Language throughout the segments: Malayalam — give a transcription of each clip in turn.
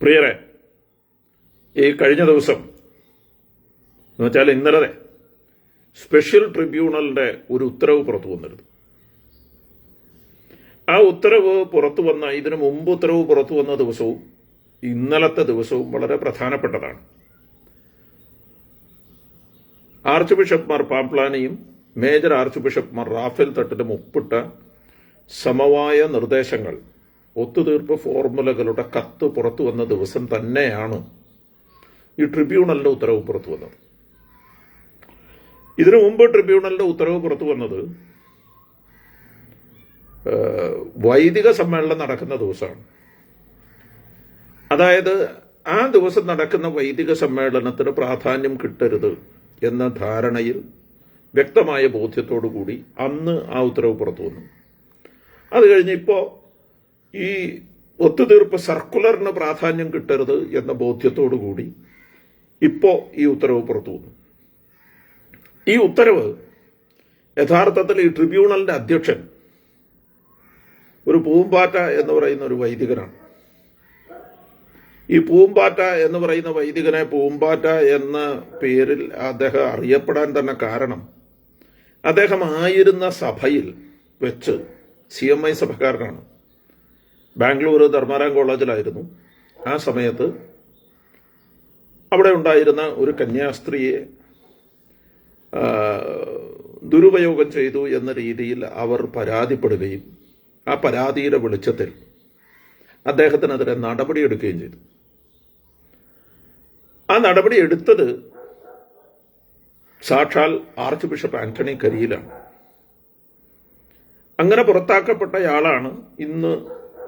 പ്രിയരെ ഈ കഴിഞ്ഞ ദിവസം എന്ന് വെച്ചാൽ ഇന്നലെ സ്പെഷ്യൽ ട്രിബ്യൂണലിന്റെ ഒരു ഉത്തരവ് പുറത്തു വന്നിരുന്നു. ആ ഉത്തരവ് പുറത്തു വന്ന ഇതിനു മുമ്പ് ഉത്തരവ് പുറത്തു വന്ന ദിവസവും ഇന്നലത്തെ ദിവസവും വളരെ പ്രധാനപ്പെട്ടതാണ്. ആർച്ച് ബിഷപ്പ്മാർ പാപ്ലാനിയും മേജർ ആർച്ച് ബിഷപ്പ്മാർ റാഫേൽ തട്ടിലും ഒപ്പിട്ട സമവായ നിർദ്ദേശങ്ങൾ ഒത്തുതീർപ്പ് ഫോർമുലകളുടെ കത്ത് പുറത്തു വന്ന ദിവസം തന്നെയാണ് ഈ ട്രിബ്യൂണലിന്റെ ഉത്തരവ് പുറത്തു വന്നത്. ഇതിനു മുമ്പ് ട്രിബ്യൂണലിന്റെ ഉത്തരവ് പുറത്തു വന്നത് വൈദിക സമ്മേളനം നടക്കുന്ന ദിവസമാണ്. അതായത് ആ ദിവസം നടക്കുന്ന വൈദിക സമ്മേളനത്തിന് പ്രാധാന്യം കിട്ടരുത് എന്ന ധാരണയിൽ വ്യക്തമായ ബോധ്യത്തോടു കൂടി അന്ന് ആ ഉത്തരവ് പുറത്തു വന്നു. അത് കഴിഞ്ഞ് ഇപ്പോൾ ഈ ഒത്തുതീർപ്പ് സർക്കുലറിന് പ്രാധാന്യം കിട്ടരുത് എന്ന ബോധ്യത്തോടു കൂടി ഇപ്പോൾ ഈ ഉത്തരവ് പുറത്തു വന്നു. ഈ ഉത്തരവ് യഥാർത്ഥത്തിൽ ഈ ട്രിബ്യൂണലിന്റെ അധ്യക്ഷൻ ഒരു പൂമ്പാറ്റ എന്ന് പറയുന്ന ഒരു വൈദികനാണ്. ഈ പൂമ്പാറ്റ എന്ന് പറയുന്ന വൈദികനെ പൂമ്പാറ്റ എന്ന പേരിൽ അദ്ദേഹം അറിയപ്പെടാൻ തന്നെ കാരണം അദ്ദേഹം ആയിരുന്ന സഭയിൽ വെച്ച് സി എം ഐ സഭക്കാരനാണ്. ബാംഗ്ലൂർ ധർമാരാം കോളേജിലായിരുന്നു. ആ സമയത്ത് അവിടെ ഉണ്ടായിരുന്ന ഒരു കന്യാസ്ത്രീയെ ദുരുപയോഗം ചെയ്തു എന്ന രീതിയിൽ അവർ പരാതിപ്പെടുകയും ആ പരാതിയുടെ വെളിച്ചത്തിൽ അദ്ദേഹത്തിനെതിരെ നടപടിയെടുക്കുകയും ചെയ്തു. ആ നടപടി എടുത്തത് സാക്ഷാൽ ആർച്ച് ബിഷപ്പ് ആന്റണി കരിയിലാണ്. അങ്ങനെ പുറത്താക്കപ്പെട്ടയാളാണ് ഇന്ന്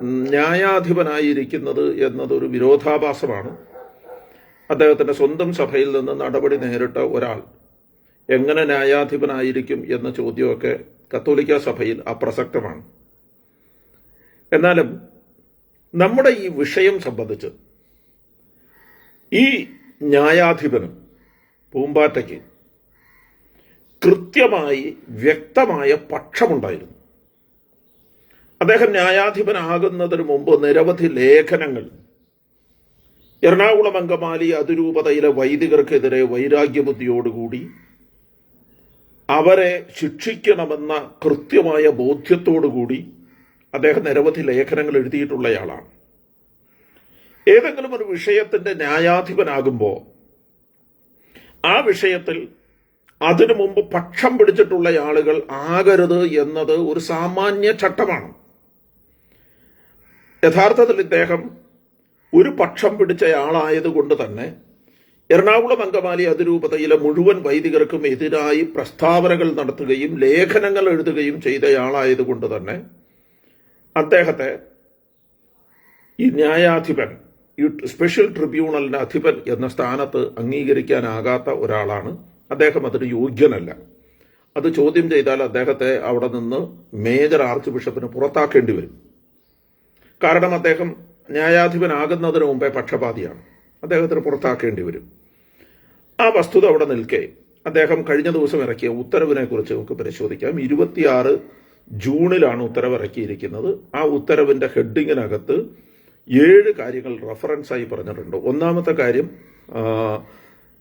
ന്യായാധിപനായിരിക്കുന്നത് എന്നതൊരു വിരോധാഭാസമാണ്. അദ്ദേഹത്തിന്റെ സ്വന്തം സഭയിൽ നിന്ന് നടപടി നേരിട്ട ഒരാൾ എങ്ങനെ ന്യായാധിപനായിരിക്കും എന്ന ചോദ്യമൊക്കെ കത്തോലിക്ക സഭയിൽ അപ്രസക്തമാണ്. എന്നാലും നമ്മുടെ ഈ വിഷയം സംബന്ധിച്ച് ഈ ന്യായാധിപന് പൂമ്പാറ്റയ്ക്ക് കൃത്യമായി വ്യക്തമായ പക്ഷമുണ്ടായിരുന്നു. അദ്ദേഹം ന്യായാധിപനാകുന്നതിന് മുമ്പ് നിരവധി ലേഖനങ്ങൾ. എറണാകുളം അങ്കമാലി അതിരൂപതയിലെ വൈദികർക്കെതിരെ വൈരാഗ്യബുദ്ധിയോടുകൂടി അവരെ ശിക്ഷിക്കണമെന്ന കൃത്യമായ ബോധ്യത്തോടുകൂടി അദ്ദേഹം നിരവധി ലേഖനങ്ങൾ എഴുതിയിട്ടുള്ളയാളാണ്. ഏതെങ്കിലും ഒരു വിഷയത്തിന്റെ ന്യായാധിപനാകുമ്പോൾ ആ വിഷയത്തിൽ അതിനു മുമ്പ് പക്ഷം പിടിച്ചിട്ടുള്ള ആളുകൾ ആകരുത് എന്നത് ഒരു സാമാന്യ ചട്ടമാണ്. യഥാർത്ഥത്തിൽ ഇദ്ദേഹം ഒരു പക്ഷം പിടിച്ചയാളായതുകൊണ്ട് തന്നെ എറണാകുളം അങ്കമാലി അതിരൂപതയിലെ മുഴുവൻ വൈദികർക്കും എതിരായി പ്രസ്താവനകൾ നടത്തുകയും ലേഖനങ്ങൾ എഴുതുകയും ചെയ്തയാളായതുകൊണ്ട് തന്നെ അദ്ദേഹത്തെ ഈ ന്യായാധിപൻ ഈ സ്പെഷ്യൽ ട്രിബ്യൂണലിന്റെ അധിപൻ എന്ന സ്ഥാനത്ത് അംഗീകരിക്കാനാകാത്ത ഒരാളാണ്. അദ്ദേഹം അതിന് യോഗ്യനല്ല. അത് ചോദ്യം ചെയ്താൽ അദ്ദേഹത്തെ അവിടെ നിന്ന് മേജർ ആർച്ച് ബിഷപ്പിന് പുറത്താക്കേണ്ടി വരും. കാരണം അദ്ദേഹം ന്യായാധിപനാകുന്നതിന് മുമ്പേ പക്ഷപാതിയാണ്. അദ്ദേഹത്തിന് പുറത്താക്കേണ്ടി വരും. ആ വസ്തുത അവിടെ നിൽക്കെ. അദ്ദേഹം കഴിഞ്ഞ ദിവസം ഇറക്കിയ ഉത്തരവിനെ കുറിച്ച് നമുക്ക് പരിശോധിക്കാം. ഇരുപത്തിയാറ് ജൂണിലാണ് ഉത്തരവ് ഇറക്കിയിരിക്കുന്നത് ആ ഉത്തരവിന്റെ ഹെഡിങ്ങിനകത്ത് ഏഴ് കാര്യങ്ങൾ റഫറൻസായി പറഞ്ഞിട്ടുണ്ട്. ഒന്നാമത്തെ കാര്യം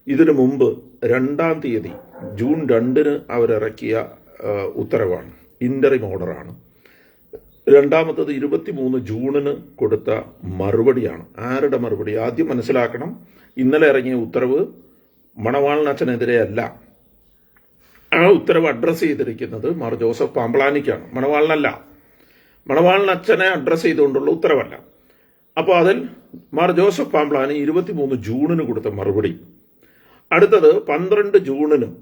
ഇതിനു മുമ്പ് രണ്ടാം തീയതി ജൂൺ രണ്ടിന് അവരിറക്കിയ ഉത്തരവാണ്. ഇന്ററിം ഓർഡറാണ് രണ്ടാമത്തത് ഇരുപത്തിമൂന്ന് ജൂണിന് കൊടുത്ത മറുപടിയാണ്. ആരുടെ മറുപടി? ആദ്യം മനസ്സിലാക്കണം. ഇന്നലെ ഇറങ്ങിയ ഉത്തരവ് മണവാളനച്ഛനെതിരെ അല്ല ആ ഉത്തരവ് അഡ്രസ്സ് ചെയ്തിരിക്കുന്നത് മാർ ജോസഫ് പാമ്പളാനിക്കാണ്. മണവാളനല്ല. മണവാളനച്ഛനെ അഡ്രസ്സ് ചെയ്തുകൊണ്ടുള്ള ഉത്തരവല്ല. അപ്പോൾ അതിൽ മാർ ജോസഫ് പാമ്പളാനി ഇരുപത്തിമൂന്ന് ജൂണിന് കൊടുത്ത മറുപടി. അടുത്തത് പന്ത്രണ്ട് ജൂണിന്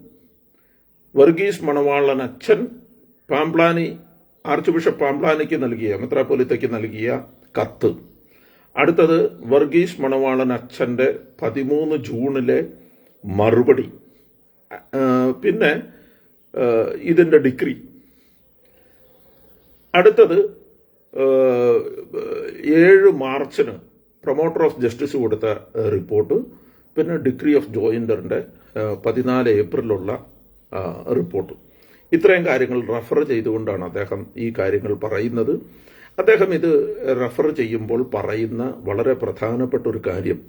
വർഗീസ് മണവാളൻ അച്ഛൻ പാംപ്ലാനി ആർച്ച് ബിഷപ്പ് പാംപ്ലാനയ്ക്ക് നൽകിയ മെത്രാപ്പൊലിത്തയ്ക്ക് നൽകിയ കത്ത്. അടുത്തത് വർഗീസ് മണവാളൻ അച്ഛന്റെ പതിമൂന്ന് ജൂണിലെ മറുപടി. പിന്നെ ഇതിന്റെ ഡിഗ്രി. അടുത്തത് ഏഴ് മാർച്ചിന് പ്രൊമോട്ടർ ഓഫ് ജസ്റ്റിസ് കൊടുത്ത റിപ്പോർട്ട്. പിന്നെ ഡിഗ്രി ഓഫ് ജോയിൻഡറിന്റെ പതിനാല് ഏപ്രിലുള്ള റിപ്പോർട്ട്. ഇത്രയും കാര്യങ്ങൾ റഫർ ചെയ്തുകൊണ്ടാണ് അദ്ദേഹം ഈ കാര്യങ്ങൾ പറയുന്നത്. അദ്ദേഹം ഇത് റഫർ ചെയ്യുമ്പോൾ പറയുന്ന വളരെ പ്രധാനപ്പെട്ട ഒരു കാര്യം.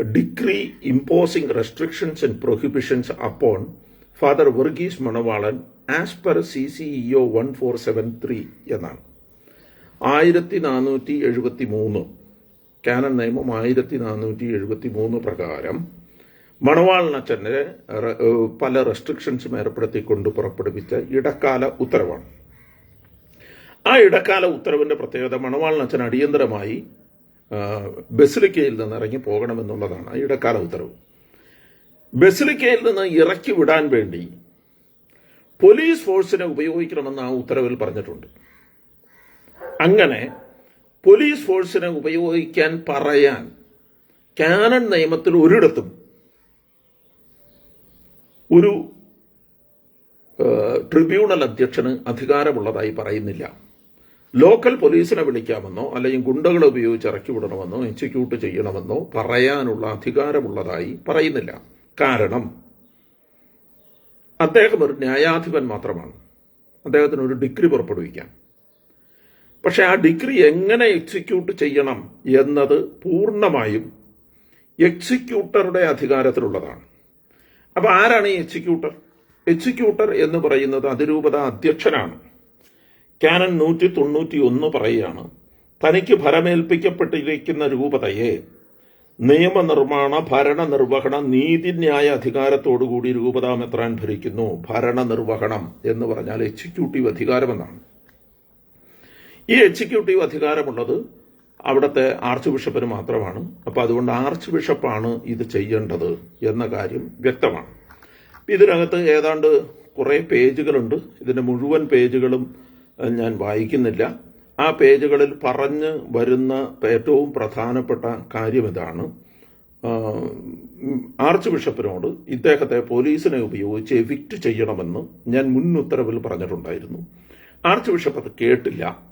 Decree imposing restrictions and prohibitions upon Father Varghese Manavalan as per C C EO one four seven three എന്നാണ്. ആയിരത്തി നാനൂറ്റി എഴുപത്തി മൂന്ന് കാനൻ നിയമം ആയിരത്തി നാനൂറ്റി എഴുപത്തി മൂന്ന് പ്രകാരം മണവാളനച്ഛന് പല റെസ്ട്രിക്ഷൻസും ഏർപ്പെടുത്തിക്കൊണ്ട് പുറപ്പെടുവിച്ച ഇടക്കാല ഉത്തരവാണ്. ആ ഇടക്കാല ഉത്തരവിന്റെ പ്രത്യേകത മണവാളനച്ഛൻ അടിയന്തരമായി ബസിലിക്കയിൽ നിന്ന് ഇറങ്ങി പോകണമെന്നുള്ളതാണ് ആ ഇടക്കാല ഉത്തരവ്. ബസിലിക്കയിൽ നിന്ന് ഇറക്കി വിടാൻ വേണ്ടി പോലീസ് ഫോഴ്സിനെ ഉപയോഗിക്കണമെന്ന് ആ ഉത്തരവിൽ പറഞ്ഞിട്ടുണ്ട്. അങ്ങനെ പോലീസ് ഫോഴ്സിനെ ഉപയോഗിക്കാൻ പറയാൻ കാനൺ നിയമത്തിൽ ഒരിടത്തും ഒരു ട്രിബ്യൂണൽ അധ്യക്ഷന് അധികാരമുള്ളതായി പറയുന്നില്ല. ലോക്കൽ പോലീസിനെ വിളിക്കാമെന്നോ അല്ലെങ്കിൽ ഗുണ്ടകളെ ഉപയോഗിച്ച് ഇറക്കി വിടണമെന്നോ എക്സിക്യൂട്ട് ചെയ്യണമെന്നോ പറയാനുള്ള അധികാരമുള്ളതായി പറയുന്നില്ല. കാരണം അദ്ദേഹം ഒരു ന്യായാധിപൻ മാത്രമാണ്. അദ്ദേഹത്തിന് ഒരു ഡിഗ്രി പുറപ്പെടുവിക്കാം. പക്ഷേ ആ ഡിഗ്രി എങ്ങനെ എക്സിക്യൂട്ട് ചെയ്യണം എന്നത് പൂർണമായും എക്സിക്യൂട്ടറുടെ അധികാരത്തിലുള്ളതാണ്. അപ്പൊ ആരാണ് ഈ എക്സിക്യൂട്ടർ എക്സിക്യൂട്ടർ എന്ന് പറയുന്നത് അതിരൂപത അധ്യക്ഷനാണ്. കാനൻ നൂറ്റി തൊണ്ണൂറ്റി ഒന്ന് പറയുകയാണ് തനിക്ക് ഭരമേൽപ്പിക്കപ്പെട്ടിരിക്കുന്ന രൂപതയെ നിയമനിർമ്മാണ ഭരണനിർവഹണ നീതിന്യായ അധികാരത്തോടുകൂടി രൂപതാമെത്രാൻ ഭരിക്കുന്നു. ഭരണനിർവഹണം എന്ന് പറഞ്ഞാൽ എക്സിക്യൂട്ടീവ് അധികാരമെന്നാണ്. ഈ എക്സിക്യൂട്ടീവ് അധികാരമുള്ളത് അവിടുത്തെ ആർച്ച് ബിഷപ്പിന് മാത്രമാണ്. അപ്പോൾ അതുകൊണ്ട് ആർച്ച് ബിഷപ്പാണ് ഇത് ചെയ്യേണ്ടത് എന്ന കാര്യം വ്യക്തമാണ്. ഇതിനകത്ത് ഏതാണ്ട് കുറേ പേജുകളുണ്ട്. ഇതിന്റെ മുഴുവൻ പേജുകളും ഞാൻ വായിക്കുന്നില്ല. ആ പേജുകളിൽ പറഞ്ഞ് വരുന്ന ഏറ്റവും പ്രധാനപ്പെട്ട കാര്യം ഇതാണ്. ആർച്ച് ബിഷപ്പിനോട് ഇദ്ദേഹത്തെ പോലീസിനെ ഉപയോഗിച്ച് എവിക്റ്റ് ചെയ്യണമെന്ന് ഞാൻ മുൻ ഉത്തരവിൽ പറഞ്ഞിട്ടുണ്ടായിരുന്നു. ആർച്ച് ബിഷപ്പ് അത് കേട്ടില്ല.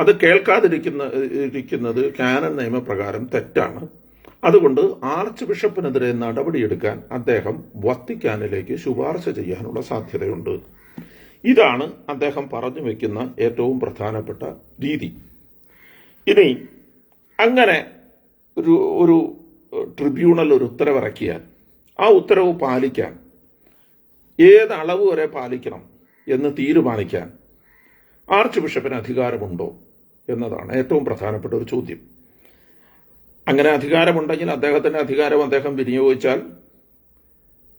അത് കേൾക്കാതിരിക്കുന്ന ഇരിക്കുന്നത് കാനൻ നിയമപ്രകാരം തെറ്റാണ്. അതുകൊണ്ട് ആർച്ച് ബിഷപ്പിനെതിരെ നടപടിയെടുക്കാൻ അദ്ദേഹം വത്തിക്കാനിലേക്ക് ശുപാർശ ചെയ്യാനുള്ള സാധ്യതയുണ്ട്. ഇതാണ് അദ്ദേഹം പറഞ്ഞു വെക്കുന്ന ഏറ്റവും പ്രധാനപ്പെട്ട രീതി. ഇനി അങ്ങനെ ഒരു ഒരു ട്രിബ്യൂണൽ ഒരു ഉത്തരവിറക്കിയാൽ ആ ഉത്തരവ് പാലിക്കാൻ ഏത് അളവ് വരെ പാലിക്കണം എന്ന് തീരുമാനിക്കാൻ ആർച്ച് ബിഷപ്പിന് അധികാരമുണ്ടോ? എന്നതാണ് ഏറ്റവും പ്രധാനപ്പെട്ട ഒരു ചോദ്യം. അങ്ങനെ അധികാരമുണ്ടെങ്കിൽ അദ്ദേഹത്തിന്റെ അധികാരം അദ്ദേഹം വിനിയോഗിച്ചാൽ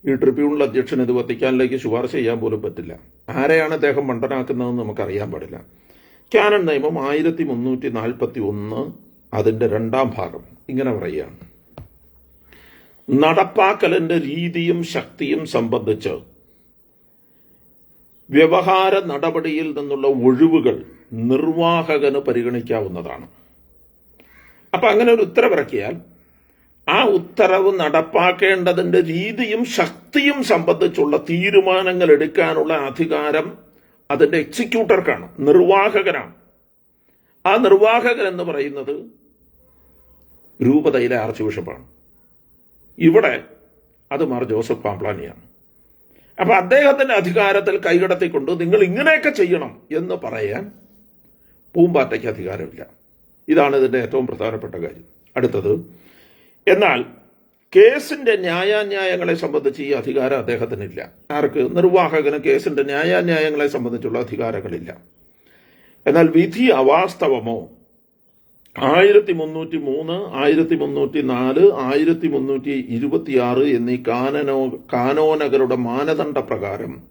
ഈ ട്രിബ്യൂണൽ അധ്യക്ഷൻ ഇത് വത്തിക്കാനിലേക്ക് ശുപാർശ ചെയ്യാൻ പോലും പറ്റില്ല. ആരെയാണ് അദ്ദേഹം മണ്ടനാക്കുന്നതെന്ന് നമുക്കറിയാൻ പാടില്ല. കാനൺ നിയമം ആയിരത്തി മുന്നൂറ്റി നാൽപ്പത്തി ഒന്ന് അതിന്റെ രണ്ടാം ഭാഗം ഇങ്ങനെ പറയുകയാണ്. നടപ്പാക്കലിന്റെ രീതിയും ശക്തിയും സംബന്ധിച്ച് വ്യവഹാര നടപടിയിൽ നിന്നുള്ള ഒഴിവുകൾ നിർവാഹകന് പരിഗണിക്കാവുന്നതാണ്. അപ്പൊ അങ്ങനെ ഒരു ഉത്തരവിറക്കിയാൽ ആ ഉത്തരവ് നടപ്പാക്കേണ്ടതിന്റെ രീതിയും ശക്തിയും സംബന്ധിച്ചുള്ള തീരുമാനങ്ങൾ എടുക്കാനുള്ള അധികാരം അതിന്റെ എക്സിക്യൂട്ടർക്കാണ് നിർവാഹകനാണ്. ആ നിർവാഹകൻ എന്ന് പറയുന്നത് രൂപതയിലെ ആർച്ച് ബിഷപ്പാണ്. ഇവിടെ അത് മാർ ജോസഫ് പാംപ്ലാനിയാണ്. അപ്പൊ അദ്ദേഹത്തിന്റെ അധികാരത്തിൽ കൈകടത്തിക്കൊണ്ട് നിങ്ങൾ ഇങ്ങനെയൊക്കെ ചെയ്യണം എന്ന് പറയാൻ പൂമ്പാറ്റയ്ക്ക് അധികാരമില്ല. ഇതാണ് ഇതിന്റെ ഏറ്റവും പ്രധാനപ്പെട്ട കാര്യം. അടുത്തത് എന്നാൽ കേസിന്റെ ന്യായാന്യായങ്ങളെ സംബന്ധിച്ച് ഈ അധികാരം അദ്ദേഹത്തിനില്ല. ആർക്ക്? നിർവാഹകന് കേസിന്റെ ന്യായാന്യായങ്ങളെ സംബന്ധിച്ചുള്ള അധികാരങ്ങളില്ല. എന്നാൽ വിധി അവാസ്തവമോ? ആയിരത്തി മുന്നൂറ്റി മൂന്ന് ആയിരത്തി മുന്നൂറ്റി നാല് ആയിരത്തി മുന്നൂറ്റി ഇരുപത്തിയാറ് എന്നീ കാനനോ കാനോനകളുടെ മാനദണ്ഡ പ്രകാരം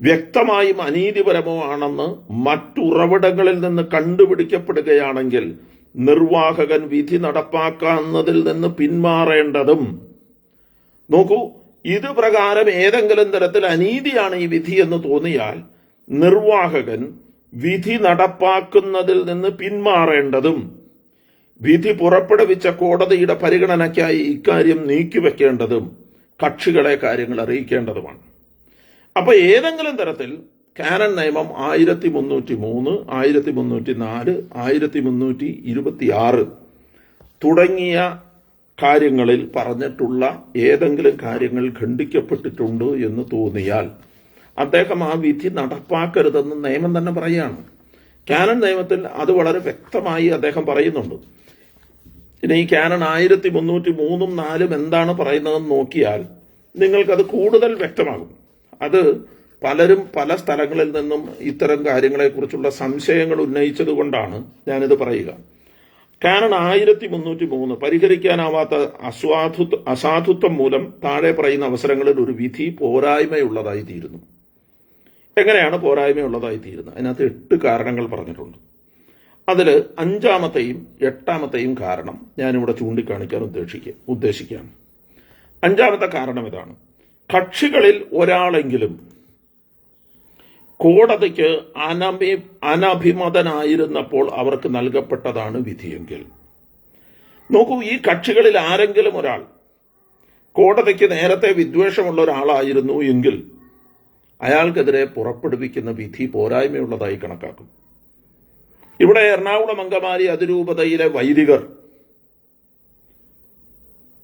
വ്യക്തമായും അനീതിപരമോ ആണെന്ന് മറ്റുറവിടങ്ങളിൽ നിന്ന് കണ്ടുപിടിക്കപ്പെടുകയാണെങ്കിൽ നിർവാഹകൻ വിധി നടപ്പാക്കുന്നതിൽ നിന്ന് പിന്മാറേണ്ടതും. നോക്കൂ ഇത് പ്രകാരം ഏതെങ്കിലും തരത്തിൽ അനീതിയാണ് ഈ വിധി എന്ന് തോന്നിയാൽ നിർവാഹകൻ വിധി നടപ്പാക്കുന്നതിൽ നിന്ന് പിന്മാറേണ്ടതും. വിധി പുറപ്പെടുവിച്ച കോടതിയുടെ പരിഗണനയ്ക്കായി ഇക്കാര്യം നീക്കിവെക്കേണ്ടതും. കക്ഷികളെ കാര്യങ്ങൾ അറിയിക്കേണ്ടതുമാണ്. അപ്പൊ ഏതെങ്കിലും തരത്തിൽ കാനൻ നിയമം ആയിരത്തി മുന്നൂറ്റി മൂന്ന് ആയിരത്തി മുന്നൂറ്റി നാല് ആയിരത്തി മുന്നൂറ്റി ഇരുപത്തി ആറ് തുടങ്ങിയ കാര്യങ്ങളിൽ പറഞ്ഞിട്ടുള്ള ഏതെങ്കിലും കാര്യങ്ങൾ ഖണ്ഡിക്കപ്പെട്ടിട്ടുണ്ട് എന്ന് തോന്നിയാൽ അദ്ദേഹം ആ വിധി നടപ്പാക്കരുതെന്ന് നിയമം തന്നെ പറയുകയാണ്. കാനൻ നിയമത്തിൽ അത് വളരെ വ്യക്തമായി അദ്ദേഹം പറയുന്നുണ്ട്. ഇനി ഈ കാനൺ ആയിരത്തി മുന്നൂറ്റി മൂന്നും നാലും എന്താണ് പറയുന്നതെന്ന് നോക്കിയാൽ നിങ്ങൾക്കത് കൂടുതൽ വ്യക്തമാകും. അത് പലരും പല സ്ഥലങ്ങളിൽ നിന്നും ഇത്തരം കാര്യങ്ങളെക്കുറിച്ചുള്ള സംശയങ്ങൾ ഉന്നയിച്ചത് കൊണ്ടാണ് ഞാനിത് പറയുക. കാനൺ ആയിരത്തി മുന്നൂറ്റി മൂന്ന് പരിഹരിക്കാനാവാത്ത അസ്വാധു അസാധുത്വം മൂലം താഴെ പറയുന്ന അവസരങ്ങളിൽ ഒരു വിധി പോരായ്മയുള്ളതായി തീരുന്നു. എങ്ങനെയാണ് പോരായ്മയുള്ളതായി തീരുന്നത് അതിനകത്ത് എട്ട് കാരണങ്ങൾ പറഞ്ഞിട്ടുണ്ട്. അതിൽ അഞ്ചാമത്തെയും എട്ടാമത്തെയും കാരണം ഞാനിവിടെ ചൂണ്ടിക്കാണിക്കാൻ ഉദ്ദേശിക്കുക ഉദ്ദേശിക്കുകയാണ്. അഞ്ചാമത്തെ കാരണം ഇതാണ്. കക്ഷികളിൽ ഒരാളെങ്കിലും കോടതിക്ക് അനഭി അനഭിമതനായിരുന്നപ്പോൾ അവർക്ക് നൽകപ്പെട്ടതാണ് വിധിയെങ്കിൽ. നോക്കൂ ഈ കക്ഷികളിൽ ആരെങ്കിലും ഒരാൾ കോടതിക്ക് നേരത്തെ വിദ്വേഷമുള്ള ഒരാളായിരുന്നു എങ്കിൽ അയാൾക്കെതിരെ പുറപ്പെടുവിക്കുന്ന വിധി പോരായ്മയുള്ളതായി കണക്കാക്കും. ഇവിടെ എറണാകുളം അങ്കമാലി അതിരൂപതയിലെ വൈദികർ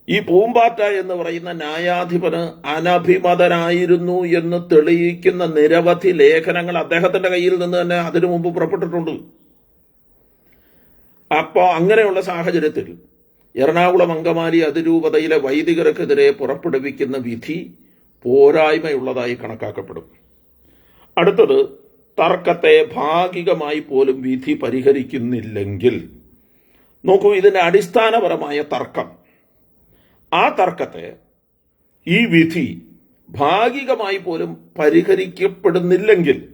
ഈ പൂമ്പാറ്റ എന്ന് പറയുന്ന ന്യായാധിപന് അനഭിമതനായിരുന്നു എന്ന് തെളിയിക്കുന്ന നിരവധി ലേഖനങ്ങൾ അദ്ദേഹത്തിന്റെ കയ്യിൽ നിന്ന് തന്നെ അതിനു മുമ്പ് പുറപ്പെട്ടിട്ടുണ്ട്. അപ്പോൾ അങ്ങനെയുള്ള സാഹചര്യത്തിൽ എറണാകുളം അങ്കമാലി അതിരൂപതയിലെ വൈദികർക്കെതിരെ പുറപ്പെടുവിക്കുന്ന വിധി പോരായ്മയുള്ളതായി കണക്കാക്കപ്പെടും. അടുത്തത് തർക്കത്തെ ഭാഗികമായി പോലും വിധി പരിഹരിക്കുന്നില്ലെങ്കിൽ. നോക്കൂ ഇതിന്റെ അടിസ്ഥാനപരമായ തർക്കം. ആ തർക്കത്തെ ഈ വിധി ഭാഗികമായി പോലും പരിഹരിക്കപ്പെടുന്നില്ലെങ്കിൽ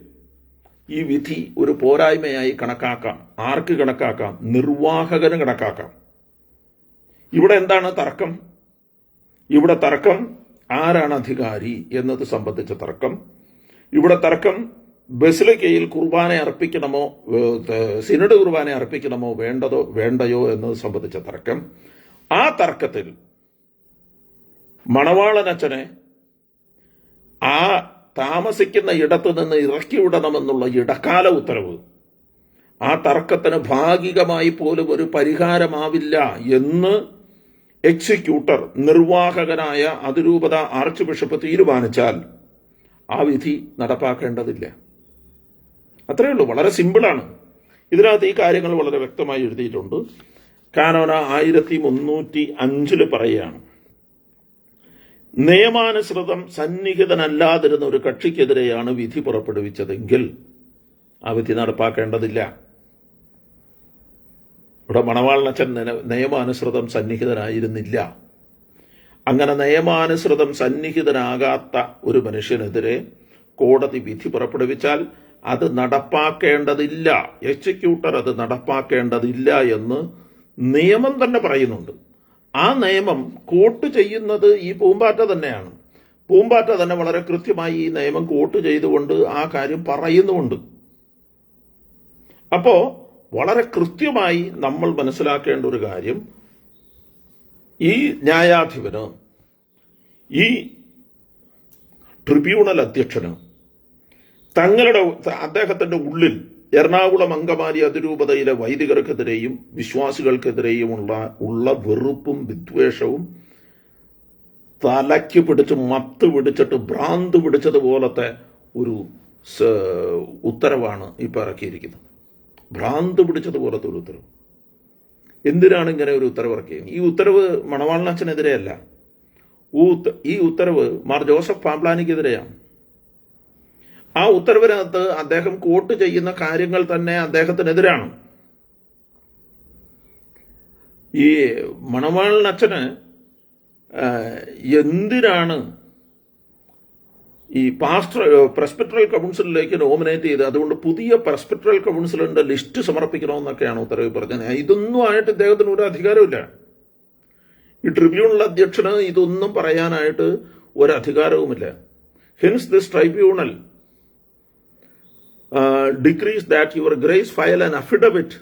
ഈ വിധി ഒരു പോരായ്മയായി കണക്കാക്കാം. ആർക്ക് കണക്കാക്കാം? നിർവാഹകന് കണക്കാക്കാം. ഇവിടെ എന്താണ് തർക്കം? ഇവിടെ തർക്കം ആരാണ് അധികാരി എന്നത് സംബന്ധിച്ച തർക്കം. ഇവിടെ തർക്കം ബസിലിക്കയിൽ കുർബാന അർപ്പിക്കണമോ സിനഡ് കുർബാന അർപ്പിക്കണമോ വേണ്ടതോ വേണ്ടയോ എന്നത് സംബന്ധിച്ച തർക്കം. ആ തർക്കത്തിൽ മണവാളനച്ഛനെ ആ താമസിക്കുന്ന ഇടത്തു നിന്ന് ഇറക്കിവിടണമെന്നുള്ള ഇടക്കാല ഉത്തരവ്. ആ തർക്കത്തിന് ഭാഗികമായി പോലും ഒരു പരിഹാരമാവില്ല എന്ന് എക്സിക്യൂട്ടർ നിർവാഹകനായ അതിരൂപത ആർച്ച് ബിഷപ്പ് തീരുമാനിച്ചാൽ ആ വിധി നടപ്പാക്കേണ്ടതില്ല. അത്രയേ ഉള്ളൂ. വളരെ സിമ്പിളാണ്. ഇതിനകത്ത് ഈ കാര്യങ്ങൾ വളരെ വ്യക്തമായി എഴുതിയിട്ടുണ്ട്. കാനോന ആയിരത്തി മുന്നൂറ്റി അഞ്ചിൽ പറയുകയാണ് നിയമാനുസൃതം സന്നിഹിതനല്ലാതിരുന്ന ഒരു കക്ഷിക്കെതിരെയാണ് വിധി പുറപ്പെടുവിച്ചതെങ്കിൽ ആ വിധി നടപ്പാക്കേണ്ടതില്ല. ഇവിടെ മണവാളനച്ചൻ നിയമാനുസൃതം സന്നിഹിതനായിരുന്നില്ല. അങ്ങനെ നിയമാനുസൃതം സന്നിഹിതനാകാത്ത ഒരു മനുഷ്യനെതിരെ കോടതി വിധി പുറപ്പെടുവിച്ചാൽ അത് നടപ്പാക്കേണ്ടതില്ല. എക്സിക്യൂട്ടർ അത് നടപ്പാക്കേണ്ടതില്ല എന്ന് നിയമം തന്നെ പറയുന്നുണ്ട്. ആ നിയമം കോട്ട് ചെയ്യുന്നത് ഈ പൂമ്പാറ്റ തന്നെയാണ്. പൂമ്പാറ്റ തന്നെ വളരെ കൃത്യമായി ഈ നിയമം കോട്ട് ചെയ്തുകൊണ്ട് ആ കാര്യം പറയുന്നുമുണ്ട്. അപ്പോ വളരെ കൃത്യമായി നമ്മൾ മനസ്സിലാക്കേണ്ട ഒരു കാര്യം ഈ ന്യായാധിപന് ഈ ട്രിബ്യൂണൽ അധ്യക്ഷന് തങ്ങളുടെ അദ്ദേഹത്തിന്റെ ഉള്ളിൽ എറണാകുളം അങ്കമാലി അതിരൂപതയിലെ വൈദികർക്കെതിരെയും വിശ്വാസികൾക്കെതിരെയുമുള്ള ഉള്ള വെറുപ്പും വിദ്വേഷവും തലയ്ക്ക് പിടിച്ച് മത്ത് പിടിച്ചിട്ട് ഭ്രാന്ത് പിടിച്ചതുപോലത്തെ ഒരു ഉത്തരവാണ് ഇപ്പൊ ഇറക്കിയിരിക്കുന്നത്. ഭ്രാന്ത് പിടിച്ചതുപോലത്തെ ഒരു ഉത്തരവ്. എന്തിനാണ് ഇങ്ങനെ ഒരു ഉത്തരവ് ഇറക്കിയത് ഈ ഉത്തരവ് മണവാളനച്ഛനെതിരെയല്ല ഈ ഉത്തരവ് മാർ ജോസഫ് പാംപ്ലാനിക്കെതിരെയാണ് ആ ഉത്തരവിനകത്ത് അദ്ദേഹം കോട്ട് ചെയ്യുന്ന കാര്യങ്ങൾ തന്നെ അദ്ദേഹത്തിനെതിരാണ്. ഈ മണവാളിനച്ഛന് എന്തിനാണ് ഈ പാസ്റ്റർ പ്രസ്പെക്ടറൽ കൗൺസിലിലേക്ക് നോമിനേറ്റ് ചെയ്ത് അതുകൊണ്ട് പുതിയ പ്രസ്പെക്ടറൽ കൗൺസിലിന്റെ ലിസ്റ്റ് സമർപ്പിക്കണമെന്നൊക്കെയാണ് ഉത്തരവ് പറഞ്ഞത്. ഇതൊന്നും ആയിട്ട് ഇദ്ദേഹത്തിന് ഒരു അധികാരമില്ല ഈ ട്രിബ്യൂണൽ അധ്യക്ഷന് ഇതൊന്നും പറയാനായിട്ട് ഒരു അധികാരവുമില്ല. Hence this tribunal decrees that your grace file an affidavit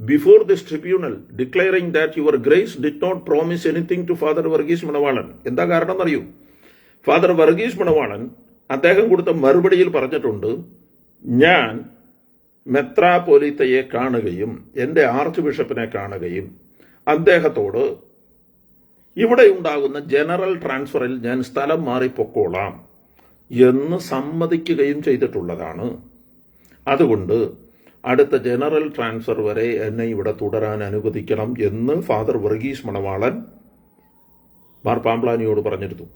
before this tribunal declaring that your grace did not promise anything to Father Varghese Manavalan എന്താ കാരണം എന്നറിയൂ ഫാദർ വർഗീസ് മണവാളൻ അദ്ദേഹം കൊടുത്ത മറുപടിയിൽ പറഞ്ഞിട്ടുണ്ട് ഞാൻ മെത്രാപോലീത്തയെ കാണുകയും എന്റെ ആർച്ച് ബിഷപ്പിനെ കാണുകയും അദ്ദേഹത്തോട് ഇവിടെ ഉണ്ടാകുന്ന ജനറൽ ട്രാൻസ്ഫറിൽ ഞാൻ സ്ഥലം മാറിപ്പൊക്കോളാം എന്ന് സമ്മതിക്കുകയും ചെയ്തിട്ടുള്ളതാണ്. അതുകൊണ്ട് അടുത്ത ജനറൽ ട്രാൻസ്ഫർ വരെ എന്നെ ഇവിടെ തുടരാൻ അനുവദിക്കണം എന്ന് ഫാദർ വർഗീസ് മണവാളൻ മാർ പാംപ്ലാനിയോട് പറഞ്ഞിരുന്നു.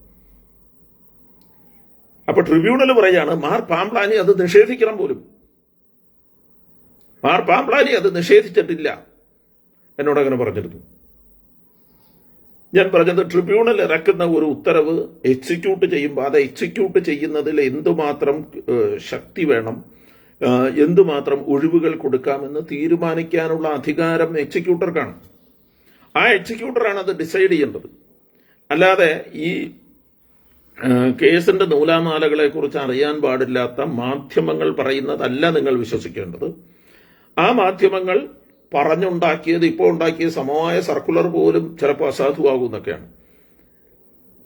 അപ്പൊ ട്രിബ്യൂണൽ പറയാണ് മാർ പാംപ്ലാനി അത് നിഷേധിക്കണം പോലും. മാർ പാംപ്ലാനി അത് നിഷേധിച്ചിട്ടില്ല. എന്നോട് അങ്ങനെ പറഞ്ഞിരുന്നു. ഞാൻ പറഞ്ഞത് ട്രിബ്യൂണൽ ഇറക്കുന്ന ഒരു ഉത്തരവ് എക്സിക്യൂട്ട് ചെയ്യുമ്പോൾ അത് എക്സിക്യൂട്ട് ചെയ്യുന്നതിൽ എന്തുമാത്രം ശക്തി വേണം എന്തുമാത്രം ഒഴിവുകൾ കൊടുക്കാമെന്ന് തീരുമാനിക്കാനുള്ള അധികാരം എക്സിക്യൂട്ടർക്കാണ്. ആ എക്സിക്യൂട്ടറാണ് അത് ഡിസൈഡ് ചെയ്യേണ്ടത്. അല്ലാതെ ഈ കേസിന്റെ നൂലാമാലകളെ കുറിച്ച് അറിയാൻ പാടില്ലാത്ത മാധ്യമങ്ങൾ പറയുന്നതല്ല നിങ്ങൾ വിശ്വസിക്കേണ്ടത്. ആ മാധ്യമങ്ങൾ പറഞ്ഞുണ്ടാക്കിയത് ഇപ്പോൾ ഉണ്ടാക്കിയ സമമായ സർക്കുലർ പോലും ചിലപ്പോൾ അസാധുവാകുന്നൊക്കെയാണ്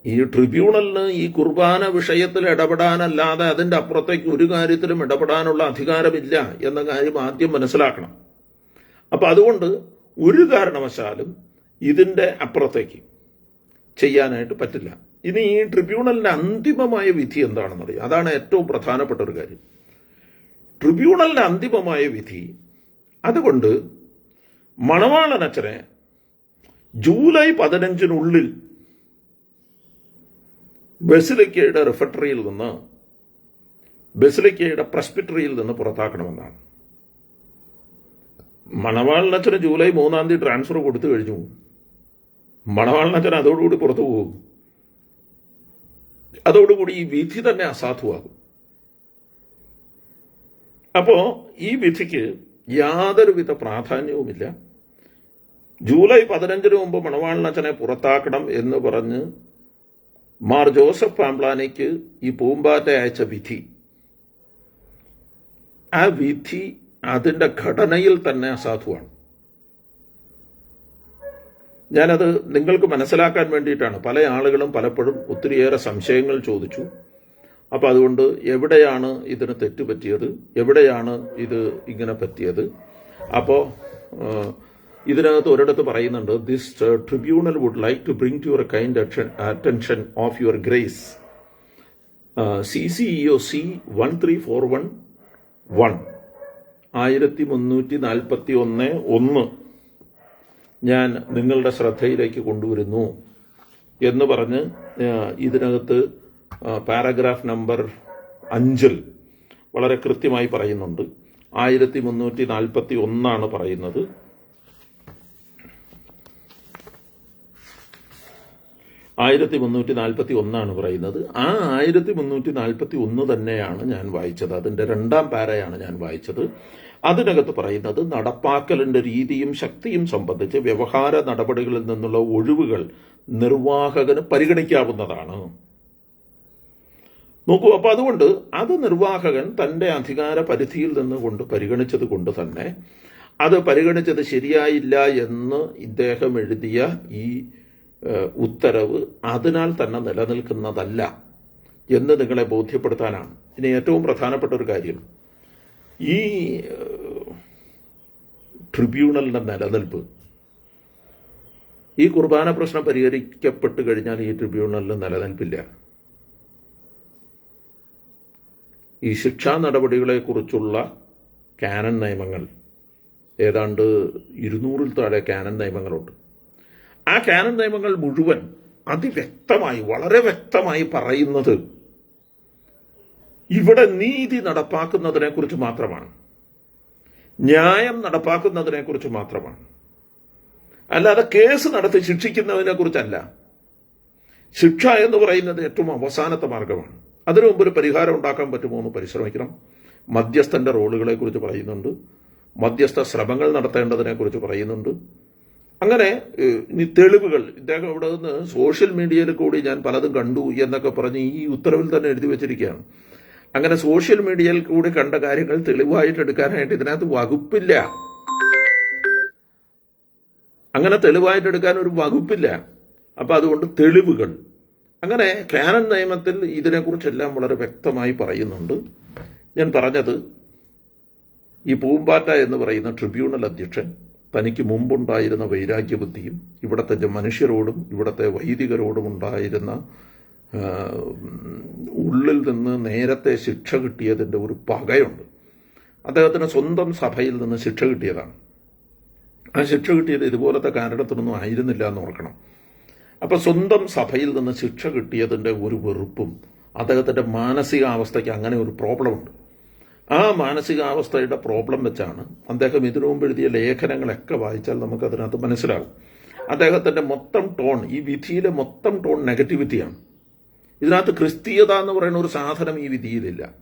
ഈ ട്രിബ്യൂണലിന് ഈ കുർബാന വിഷയത്തിൽ ഇടപെടാനല്ലാതെ അതിന്റെ അപ്പുറത്തേക്ക് ഒരു കാര്യത്തിലും ഇടപെടാനുള്ള അധികാരമില്ല എന്ന കാര്യം ആദ്യം മനസ്സിലാക്കണം. അപ്പൊ അതുകൊണ്ട് ഒരു കാരണവശാലും ഇതിന്റെ അപ്പുറത്തേക്ക് ചെയ്യാനായിട്ട് പറ്റില്ല. ഇനി ഈ ട്രിബ്യൂണലിന്റെ അന്തിമമായ വിധി എന്താണെന്നറിയാം. അതാണ് ഏറ്റവും പ്രധാനപ്പെട്ട ഒരു കാര്യം. ട്രിബ്യൂണലിന്റെ അന്തിമമായ വിധി അതുകൊണ്ട് മണവാളനച്ചനെ ജൂലൈ പതിനഞ്ചിനുള്ളിൽ ബസിലിക്കയുടെ റിഫക്ടറിയിൽ നിന്ന് ബസിലിക്കയുടെ പ്രസ്പിറ്ററിയിൽ നിന്ന് പുറത്താക്കണമെന്നാണ്. മണവാളിനച്ഛന് ജൂലൈ മൂന്നാം തീയതി ട്രാൻസ്ഫർ കൊടുത്തു കഴിഞ്ഞു. മണവാളിനച്ഛൻ അതോടുകൂടി പുറത്തു പോകും. അതോടുകൂടി ഈ വിധി തന്നെ അസാധുവാകും. അപ്പോ ഈ വിധിക്ക് യാതൊരുവിധ പ്രാധാന്യവുമില്ല. ജൂലൈ പതിനഞ്ചിന് മുമ്പ് മണവാളിനച്ഛനെ പുറത്താക്കണം എന്ന് പറഞ്ഞ് മാർ ജോസഫ് പാംപ്ലാനയ്ക്ക് ഈ പൂമ്പാറ്റ അയച്ച വിധി. ആ വിധി അതിന്റെ ഘടനയിൽ തന്നെ അസാധുവാണ്. ഞാനത് നിങ്ങൾക്ക് മനസ്സിലാക്കാൻ വേണ്ടിയിട്ടാണ്. പല ആളുകളും പലപ്പോഴും ഒത്തിരിയേറെ സംശയങ്ങൾ ചോദിച്ചു. അപ്പോൾ അതുകൊണ്ട് എവിടെയാണ് ഇതിന് തെറ്റുപറ്റിയത് എവിടെയാണ് ഇത് ഇങ്ങനെ പറ്റിയത്? അപ്പോ ഏഹ്, ഇതിനകത്ത് ഒരിടത്ത് പറയുന്നുണ്ട് this tribunal would like to bring to your kind attention of your grace C C E O C one three four one one ആയിരത്തി മുന്നൂറ്റി നാൽപ്പത്തി ഒന്ന് ഒന്ന് ഞാൻ നിങ്ങളുടെ ശ്രദ്ധയിലേക്ക് കൊണ്ടുവരുന്നു എന്ന് പറഞ്ഞ് ഇതിനകത്ത് പാരഗ്രാഫ് നമ്പർ അഞ്ചിൽ വളരെ കൃത്യമായി പറയുന്നുണ്ട്. ആയിരത്തി മുന്നൂറ്റി നാൽപ്പത്തി ഒന്നാണ് പറയുന്നത്. ആയിരത്തി മുന്നൂറ്റി നാൽപ്പത്തി ഒന്നാണ് പറയുന്നത്. ആ ആയിരത്തി മുന്നൂറ്റി നാൽപ്പത്തി ഒന്ന് തന്നെയാണ് ഞാൻ വായിച്ചത്. അതിന്റെ രണ്ടാം പാരയാണ് ഞാൻ വായിച്ചത്. അതിനകത്ത് പറയുന്നത് നടപ്പാക്കലിന്റെ രീതിയും ശക്തിയും സംബന്ധിച്ച് വ്യവഹാര നടപടികളിൽ നിന്നുള്ള ഒഴിവുകൾ നിർവാഹകന് പരിഗണിക്കാവുന്നതാണ്. നോക്കൂ അപ്പോൾ അതുകൊണ്ട് അത് നിർവാഹകൻ തന്റെ അധികാര പരിധിയിൽ നിന്നുകൊണ്ട് പരിഗണിച്ചത് കൊണ്ട് തന്നെ അത് പരിഗണിച്ചത് ശരിയായില്ല എന്ന് ഇദ്ദേഹം എഴുതിയ ഈ ഉത്തരവ് അതിനാൽ തന്നെ നിലനിൽക്കുന്നതല്ല എന്ന് നിങ്ങളെ ബോധ്യപ്പെടുത്താനാണ്. ഇനി ഏറ്റവും പ്രധാനപ്പെട്ട ഒരു കാര്യം. ഈ ട്രിബ്യൂണലിന്റെ നിലനിൽപ്പ്. ഈ കുർബാന പ്രശ്നം പരിഹരിക്കപ്പെട്ട് കഴിഞ്ഞാൽ ഈ ട്രിബ്യൂണലിന് നിലനിൽപ്പില്ല. ഈ ശിക്ഷാ നടപടികളെക്കുറിച്ചുള്ള കാനൻ നിയമങ്ങൾ ഏതാണ്ട് ഇരുന്നൂറിൽ താഴെ കാനൻ നിയമങ്ങളുണ്ട്. ആ കാനൻ നിയമങ്ങൾ മുഴുവൻ അതിവ്യക്തമായി വളരെ വ്യക്തമായി പറയുന്നത് ഇവിടെ നീതി നടപ്പാക്കുന്നതിനെ കുറിച്ച് മാത്രമാണ്. ന്യായം നടപ്പാക്കുന്നതിനെ കുറിച്ച് മാത്രമാണ്. അല്ലാതെ കേസ് നടത്തി ശിക്ഷിക്കുന്നതിനെ കുറിച്ചല്ല ശിക്ഷ എന്ന് പറയുന്നത് ഏറ്റവും അവസാനത്തെ മാർഗമാണ്. അതിനു മുമ്പ് ഒരു പരിഹാരം ഉണ്ടാക്കാൻ പറ്റുമോ എന്ന് പരിശ്രമിക്കണം. മധ്യസ്ഥന്റെ റോളുകളെ കുറിച്ച് പറയുന്നുണ്ട്. മധ്യസ്ഥ ശ്രമങ്ങൾ നടത്തേണ്ടതിനെ കുറിച്ച് പറയുന്നുണ്ട്. അങ്ങനെ തെളിവുകൾ. ഇദ്ദേഹം ഇവിടെ നിന്ന് സോഷ്യൽ മീഡിയയിൽ കൂടി ഞാൻ പലതും കണ്ടു എന്നൊക്കെ പറഞ്ഞ് ഈ ഉത്തരവിൽ തന്നെ എഴുതി വെച്ചിരിക്കുകയാണ്. അങ്ങനെ സോഷ്യൽ മീഡിയയിൽ കൂടി കണ്ട കാര്യങ്ങൾ തെളിവായിട്ട് എടുക്കാനായിട്ട് ഇതിനകത്ത് വകുപ്പില്ല. അങ്ങനെ തെളിവായിട്ട് എടുക്കാൻ ഒരു വകുപ്പില്ല. അപ്പൊ അതുകൊണ്ട് തെളിവുകൾ. അങ്ങനെ കാനൻ നിയമത്തിൽ ഇതിനെക്കുറിച്ചെല്ലാം വളരെ വ്യക്തമായി പറയുന്നുണ്ട്. ഞാൻ പറഞ്ഞത് ഈ പൂമ്പാറ്റ എന്ന് പറയുന്ന ട്രിബ്യൂണൽ അധ്യക്ഷൻ തനിക്ക് മുമ്പുണ്ടായിരുന്ന വൈരാഗ്യബുദ്ധിയും ഇവിടുത്തെ മനുഷ്യരോടും ഇവിടുത്തെ വൈദികരോടും ഉണ്ടായിരുന്ന ഉള്ളിൽ നിന്ന് നേരത്തെ ശിക്ഷ കിട്ടിയതിന്റെ ഒരു പകയുണ്ട്. അദ്ദേഹത്തിന് സ്വന്തം സഭയിൽ നിന്ന് ശിക്ഷ കിട്ടിയതാണ്. ആ ശിക്ഷ കിട്ടിയത് ഇതുപോലത്തെ കാരണത്തിനൊന്നും ആയിരുന്നില്ല എന്ന് ഓർക്കണം. അപ്പോൾ സ്വന്തം സഭയിൽ നിന്ന് ശിക്ഷ കിട്ടിയതിന്റെ ഒരു വെറുപ്പും അദ്ദേഹത്തിന്റെ മാനസികാവസ്ഥയ്ക്ക് അങ്ങനെ ഒരു പ്രോബ്ലം ഉണ്ട്. ആ മാനസികാവസ്ഥയുടെ പ്രോബ്ലം വെച്ചാണ് അദ്ദേഹം ഇതിനു മുമ്പ് എഴുതിയ ലേഖനങ്ങളൊക്കെ വായിച്ചാൽ നമുക്ക് അതിനകത്ത് മനസ്സിലാകും. അദ്ദേഹത്തിന്റെ മൊത്തം ടോൺ ഈ വിധിയിലെ മൊത്തം ടോൺ നെഗറ്റിവിറ്റിയാണ്. ഇതിനകത്ത് ക്രിസ്തീയത എന്ന് പറയുന്ന ഒരു സാധനം ഈ വിധിയിലില്ല.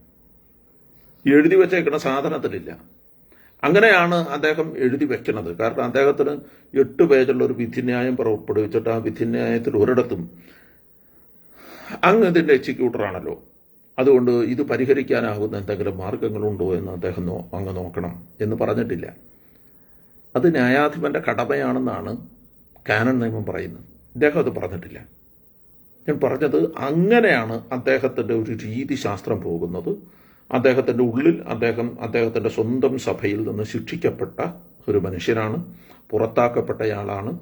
എഴുതി വെച്ചേക്കുന്ന സാധനത്തിലില്ല. അങ്ങനെയാണ് അദ്ദേഹം എഴുതി വെക്കുന്നത്. കാരണം അദ്ദേഹത്തിന് എട്ട് പേജുള്ള ഒരു വിധിന്യായം പുറപ്പെടുവിച്ചിട്ട് ആ വിധിന്യായത്തിൽ ഒരിടത്തും അങ്ങ് ഇതിന്റെ എക്സിക്യൂട്ടറാണല്ലോ അതുകൊണ്ട് ഇത് പരിഹരിക്കാനാകുന്ന എന്തെങ്കിലും മാർഗങ്ങളുണ്ടോ എന്ന് അദ്ദേഹം അങ്ങ് നോക്കണം എന്ന് പറഞ്ഞിട്ടില്ല. അത് ന്യായാധിപന്റെ കടമയാണെന്നാണ് കാനൺ നിയമം പറയുന്നത്. അദ്ദേഹം അത് പറഞ്ഞിട്ടില്ല. ഞാൻ പറഞ്ഞത് അങ്ങനെയാണ് അദ്ദേഹത്തിന്റെ ഒരു രീതിശാസ്ത്രം പോകുന്നത്. അദ്ദേഹത്തിന്റെ ഉള്ളിൽ അദ്ദേഹം അദ്ദേഹത്തിന്റെ സ്വന്തം സഭയിൽ നിന്ന് ശിക്ഷിക്കപ്പെട്ട ഒരു മനുഷ്യനാണ് പുറത്താക്കപ്പെട്ടയാളാണ്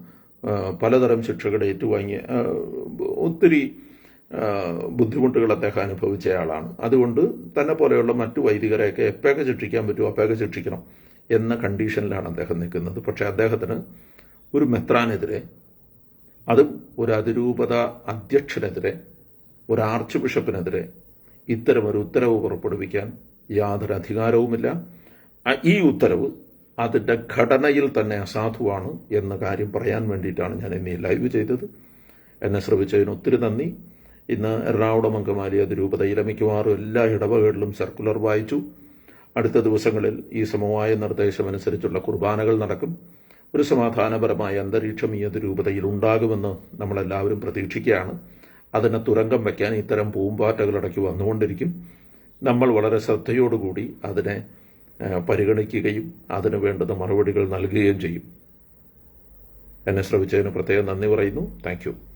പലതരം ശിക്ഷകൾ ഏറ്റുവാങ്ങിയ ഒത്തിരി ബുദ്ധിമുട്ടുകൾ അദ്ദേഹം അനുഭവിച്ചയാളാണ് അതുകൊണ്ട് തന്നെ പോലെയുള്ള മറ്റു വൈദികരെയൊക്കെ എപ്പോഴൊക്കെ ശിക്ഷിക്കാൻ പറ്റുമോ അപ്പോഴൊക്കെ ശിക്ഷിക്കണം എന്ന കണ്ടീഷനിലാണ് അദ്ദേഹം നിൽക്കുന്നത്. പക്ഷേ അദ്ദേഹത്തിന് ഒരു മെത്രാനെതിരെ അതും ഒരു അതിരൂപത അധ്യക്ഷനെതിരെ ഒരു ആർച്ച് ബിഷപ്പിനെതിരെ ഇത്തരമൊരു ഉത്തരവ് പുറപ്പെടുവിക്കാൻ യാതൊരു അധികാരവുമില്ല. ഈ ഉത്തരവ് അതിന്റെ ഘടനയിൽ തന്നെ അസാധുവാണ് എന്ന കാര്യം പറയാൻ വേണ്ടിയിട്ടാണ് ഞാൻ ഇന്ന് ലൈവ് ചെയ്തത്. എന്നെ ശ്രമിച്ചതിന് ഒത്തിരി നന്ദി. ഇന്ന് എറണാകുളം അങ്കമാലി അതിരൂപതയിലെ മിക്കവാറും എല്ലാ ഇടവകളിലും സർക്കുലർ വായിച്ചു. അടുത്ത ദിവസങ്ങളിൽ ഈ സമവായ നിർദ്ദേശമനുസരിച്ചുള്ള കുർബാനകൾ നടക്കും. ഒരു സമാധാനപരമായ അന്തരീക്ഷം ഈ അതിരൂപതയിൽ ഉണ്ടാകുമെന്ന് നമ്മളെല്ലാവരും പ്രതീക്ഷിക്കുകയാണ്. അതിനെ തുരങ്കം വയ്ക്കാൻ ഇത്തരം പൂമ്പാറ്റകൾ അടക്കി വന്നുകൊണ്ടിരിക്കും. നമ്മൾ വളരെ ശ്രദ്ധയോടുകൂടി അതിനെ പരിഗണിക്കുകയും അതിനു വേണ്ടുന്ന മറുപടികൾ നൽകുകയും ചെയ്യും. എന്നെ ശ്രവിച്ചതിന് പ്രത്യേകം നന്ദി പറയുന്നു. താങ്ക്